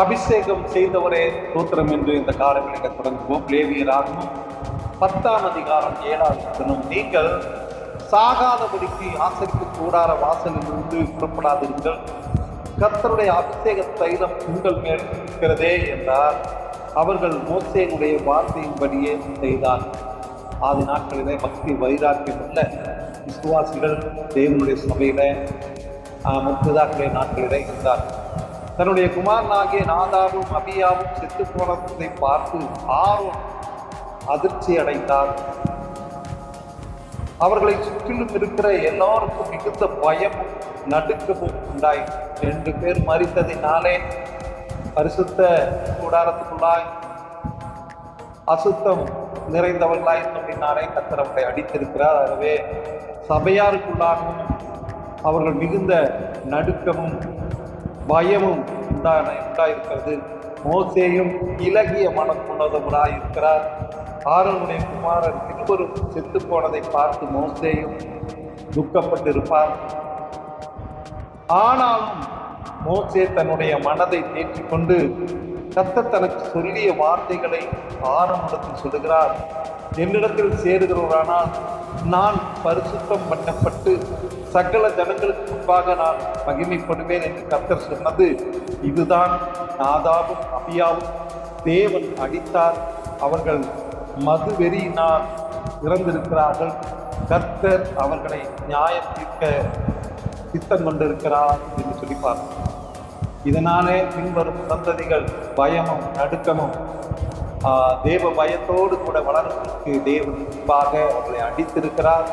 அபிஷேகம் செய்தவரே சூத்திரம் என்று இந்த காலம் எடுக்க தொடங்குவோம். லேவியராகவும் பத்தாம் அதிகாரம் ஏழாவது வசனம். நீங்கள் சாகாதபடிக்கு ஆசரிப்பு கூடார வாசலிலிருந்து புறப்படாதிருங்கள். கர்த்தருடைய அபிஷேக தைலம் உங்கள் மேல் இருக்கிறதே என்றார். அவர்கள் மோசேனுடைய வார்த்தையின்படியே செய்தார். ஆதி நாட்களிலே பக்தி வைராக்கியம் உள்ள விசுவாசிகள் தேவனுடைய சபையில முப்பதாக்களை நாட்களிலே இருந்தார் தன்னுடைய குமாரனாகிய நாதாவும் அபியாவும் செத்து போனதை பார்த்து ஆர்வம் அதிர்ச்சி அடைந்தார். அவர்களை சுற்றிலும் இருக்கிற எல்லாருக்கும் மிகுந்த பயமும் நடுக்கமும் உண்டாய். ரெண்டு பேர் மறித்ததினாலே பரிசுத்த கூடாரத்துக்குள்ளாய் அசுத்தம் நிறைந்தவர்களாய் பின்னாலே கத்தர் அடித்திருக்கிறார். ஆகவே சபையாருக்குள்ளாகவும் அவர்கள் மிகுந்த நடுக்கமும் பயமும் உண்டான உண்டாயிருக்கிறது. மோசேயும் இலகிய மனம் இருக்கிறார் ஆரோனுடைய குமாரன் இருவரும் செத்து போனதை பார்த்து மோசேயும் துக்கப்பட்டிருப்பார். ஆனாலும் மோசே தன்னுடைய மனதை தேற்றிக்கொண்டு கத்த தனக்கு சொல்லிய வார்த்தைகளை ஆரம்பத்தில் சொல்லுகிறார். என்னிடத்தில் சேருகிறவரானால் நான் பரிசுத்தம் பண்ணப்பட்டு சகல ஜனங்களுக்கு முன்பாக நான் மகிமைப்படுவேன் என்று கர்த்தர் சொன்னது இதுதான் நாதாவும் அபியாவும். தேவன் அடித்தார். அவர்கள் மது வெறியினால் இறந்திருக்கிறார்கள். கர்த்தர் அவர்களை நியாயம் தீர்க்க சித்தம் கொண்டிருக்கிறார் என்று சொல்லிப்பார் இதனாலே பின்வரும் சந்ததிகள் பயமும் நடுக்கமும் தேவ பயத்தோடு கூட வளர்வதற்கு தேவன் முன்பாக அவர்களை அடித்திருக்கிறார்.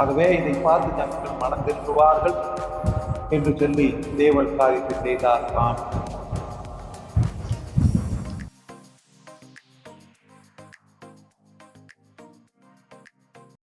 ஆகவே இதை பார்த்து ஜனங்கள் மனம் திரும்புவார்கள் என்று சொல்லி தேவன் காரியத்தை செய்தார். நான்